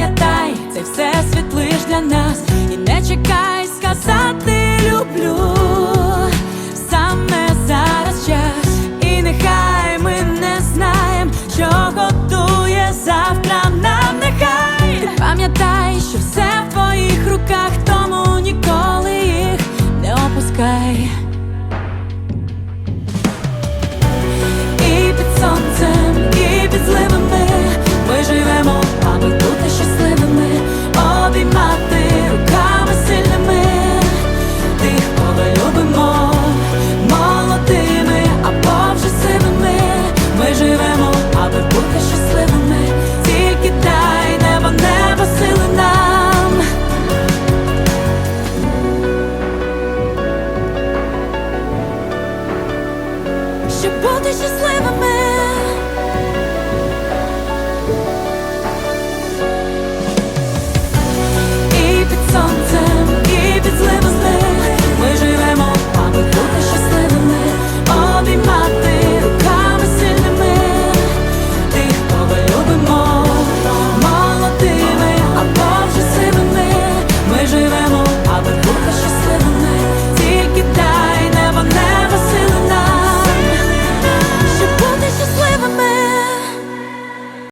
пам'ятай, цей все світ лиш для нас, і не чекай сказати люблю саме зараз час, і нехай ми не знаємо, що готує завтра нам, нехай! Ти пам'ятай, що все в твоїх руках, тому ніколи їх не опускай. І під сонцем ми живемо, аби бути щасливими, тільки дай небо, небо сили нам. Щоб бути щасливими